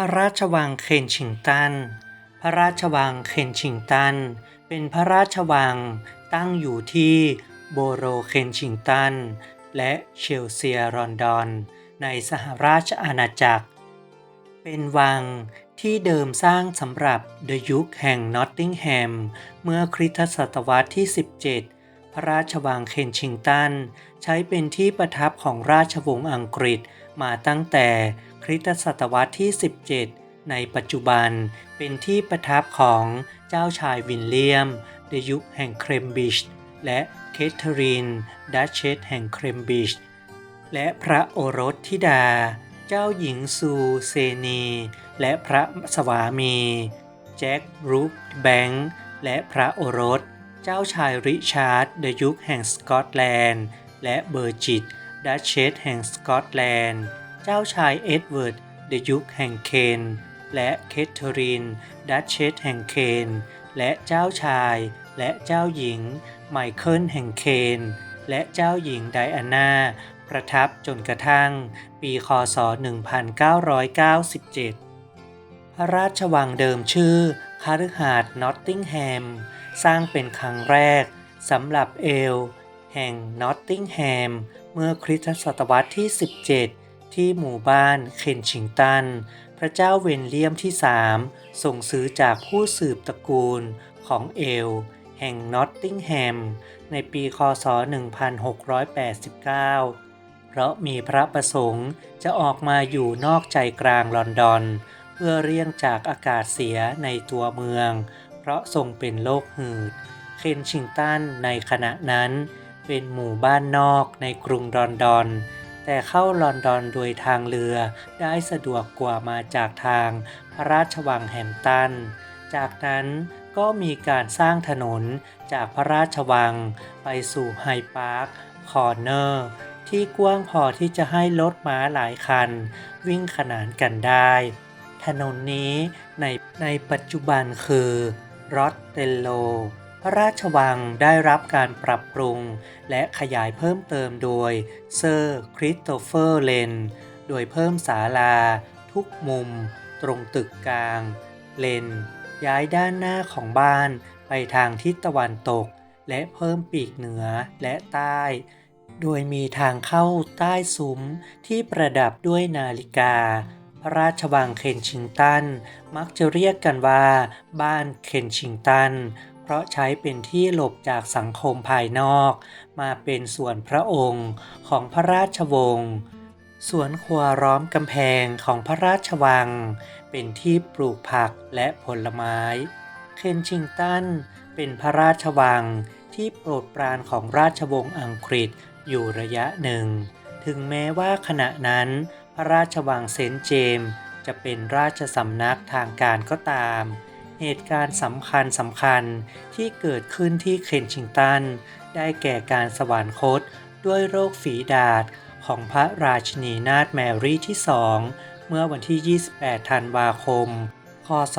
ระราชวังเคนชิงตัน พระราชวังเคนชิงตัน เป็นพระราชวังตั้งอยู่ที่โบโรเคนชิงตัน และเชลเซียรอนดอน ในสหราชอาณาจักร เป็นวังที่เดิมสร้างสำหรับเดยุคแห่งนอตติงแฮม เมื่อคริสตศตวรรษที่ 17 พระราชวังเคนชิงตัน ใช้เป็นที่ประทับของราชวงศ์อังกฤษมาตั้งแต่คริสตศตวรรษที่ 17 ในปัจจุบันเป็นที่ประทับของเจ้าชายวินเลียมเดยุคแห่งเครมบริดจ์และเคเธอรีนดัชเชสแห่งเครมบริดจ์และพระโอรสธิดา เจ้าหญิงซูเซนี และพระสวามี แจ็ครูคแบงค์และพระโอรส เจ้าชายริชาร์ดเดยุคแห่งสกอตแลนด์ และเบอร์จิตดัชเชสแห่งสกอตแลนด์ เจ้าชายเอ็ดเวิร์ดเดยุคแห่งเคน และเคทเธอรีนดัชเชสแห่งเคน และเจ้าชาย และเจ้าหญิง ไมเคิลแห่งเคน และเจ้าหญิงไดอาน่าประทับจนกระทั่ง ปีคศ 1997 พระราชวังเดิมชื่อคาฤหาสน์นอตติงแฮม สร้างเป็นครั้งแรกสำหรับเอลแห่งนอตติงแฮม เมื่อคริสตศตวรรษที่ 17 ที่หมู่บ้านเคนชิงตัน พระเจ้าเวนเลียมที่ 3 ส่งซื้อจากผู้สืบตระกูลของเอล แห่งนอตติงแฮม ในปีคศ 1689 เพราะมีพระประสงค์จะออกมาอยู่นอกใจกลางลอนดอน เพื่อเลี่ยงจากอากาศเสียในตัวเมือง เพราะทรงเป็นโรคหืด เคนชิงตันในขณะนั้นเป็นหมู่บ้านนอกในกรุงลอนดอน แต่เข้าลอนดอนโดยทางเรือได้สะดวกกว่ามาจากทางพระราชวังแฮมตัน จากนั้นก็มีการสร้างถนนจากพระราชวังไปสู่ไฮพาร์คคอร์เนอร์ที่กว้างพอที่จะให้รถม้าหลายคัน วิ่งขนานกันได้ ถนนนี้ในในปัจจุบันคือ รอตเตลโล พระราชวังได้รับการปรับปรุง และขยายเพิ่มเติมโดยเซอร์คริสโตเฟอร์เลน โดยเพิ่มศาลา ทุกมุม ตรงตึกกลาง เลน ย้ายด้านหน้าของบ้านไปทางทิศตะวันตก และเพิ่มปีกเหนือและใต้ โดยมีทางเข้าใต้ซุ้มที่ประดับด้วยนาฬิกา พระราชวังเคนชิงตัน มักจะเรียกกันว่า บ้านเคนชิงตัน เพราะใช้เป็นที่หลบจากสังคมภายนอก มาเป็นส่วนพระองค์ของพระราชวงศ์สวนครัวร้อมกำแพงของพระราชวัง เป็นที่ปลูกผักและผลไม้ เคนชิงตัน เป็นพระราชวังที่โปรดปรานของราชวงศ์อังกฤษอยู่ระยะหนึ่ง ถึงแม้ว่าขณะนั้น ระราชวังเซนต์เจมส์จะเป็นราชสำนักทางการก็ตาม เหตุการณ์สำคัญสำคัญที่เกิดขึ้นที่เคนชิงตัน ได้แก่การสวรรคตด้วยโรคฝีดาษของพระราชนีนาถแมรี่ที่สองเมื่อวันที่ 28 ธันวาคม คศ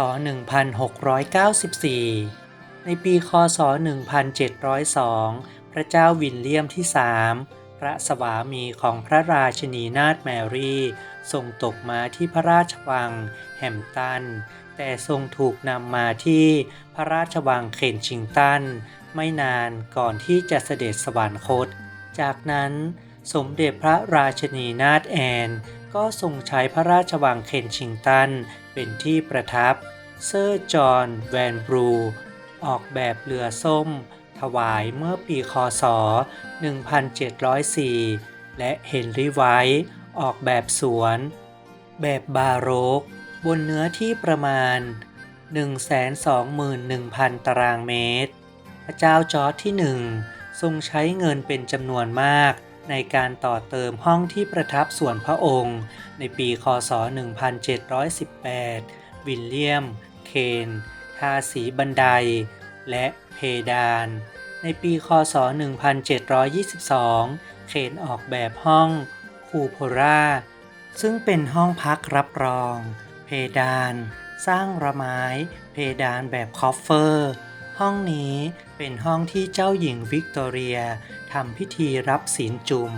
1694 ในปี คศ 1702 พระเจ้าวินเลียมที่ 3 พระสวามีของพระราชนีนาถแมรี่ทรงตกมาที่พระราชวังแฮมตัน แต่ทรงถูกนำมาที่พระราชวังเคนชิงตัน ไม่นานก่อนที่จะเสด็จสวรรคต จากนั้นสมเด็จพระราชนีนาถแอน ก็ทรงใช้พระราชวังเคนชิงตัน เป็นที่ประทับ เซอร์จอห์นแวนบรู ออกแบบเรือส้ม ถวายเมื่อปีคศ 1704 และเฮนรี่ไวท์ออกแบบสวน แบบบาโรก บนเนื้อที่ประมาณ 121,000 ตารางเมตร พระเจ้าจอร์จที่หนึ่งทรงใช้เงินเป็นจำนวนมากในการต่อเติมห้องที่ประทับส่วนพระองค์ ในปีคศ 1718 วิลเลียม เคน ทาสีบันได และ ดาน ในปีคศ 1722 เคนออกแบบห้องคูโพราซึ่งเป็นห้องพักรับรอง เพดาน สร้างระไม้ เพดานแบบคอฟเฟอร์ ห้องนี้เป็นห้องที่เจ้าหญิงวิกตอเรียทำพิธีรับศีลจุม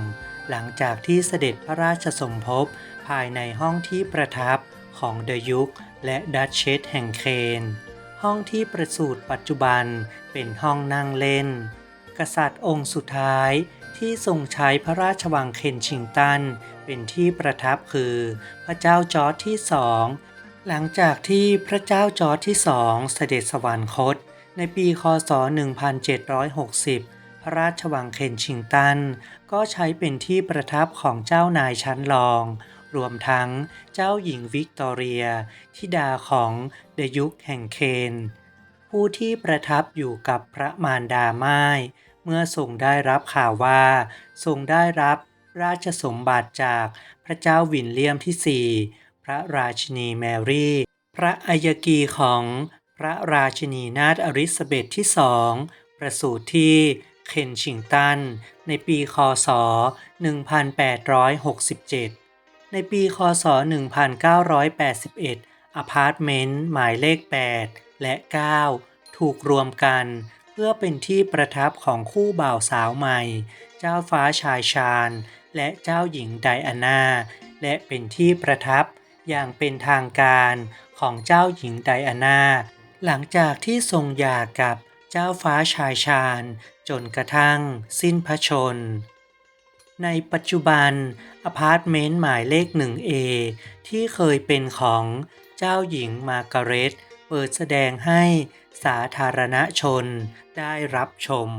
หลังจากที่เสด็จพระราชสมภพภายในห้องที่ประทับของเดยุกและดัชเชสแห่งเคน ห้องที่ประสูติปัจจุบันเป็นห้องนั่งเล่น กษัตริย์องค์สุดท้ายที่ทรงใช้พระราชวังเคนชิงตัน เป็นที่ประทับคือพระเจ้าจอร์จที่สองหลังจากที่พระเจ้าจอร์จที่สองเสด็จสวรรคต ในปีคศ 1760 พระราชวังเคนชิงตัน ก็ใช้เป็นที่ประทับของเจ้านายชั้นรอง รวมทั้งเจ้าหญิงวิกตอเรียธิดาของเดยุคแห่งเคน ผู้ที่ประทับอยู่กับพระมารดาไม้เมื่อทรงได้รับข่าวว่า ทรงได้รับราชสมบัติจากพระเจ้าวินเลียมที่สี่พระราชินีแมรี่ พระอัยกีของพระราชินีนาถอลิซาเบธที่สองประสูติที่เคนชิงตัน ในปีคศ 1867 ในปีคศ 1981 อพาร์ตเมนต์หมายเลข 8 และ 9 ถูกรวมกัน เพื่อเป็นที่ประทับของคู่บ่าวสาวใหม่ เจ้าฟ้าชายชาญ และเจ้าหญิงไดอาน่า และเป็นที่ประทับอย่างเป็นทางการของเจ้าหญิงไดอาน่า หลังจากที่ทรงหย่ากับเจ้าฟ้าชายชาญ จนกระทั่งสิ้นพระชน ในปัจจุบันอพาร์ตเมนต์หมายเลข 1A ที่เคยเป็นของเจ้าหญิงมาร์กาเร็ตเปิดแสดงให้สาธารณชนได้รับชม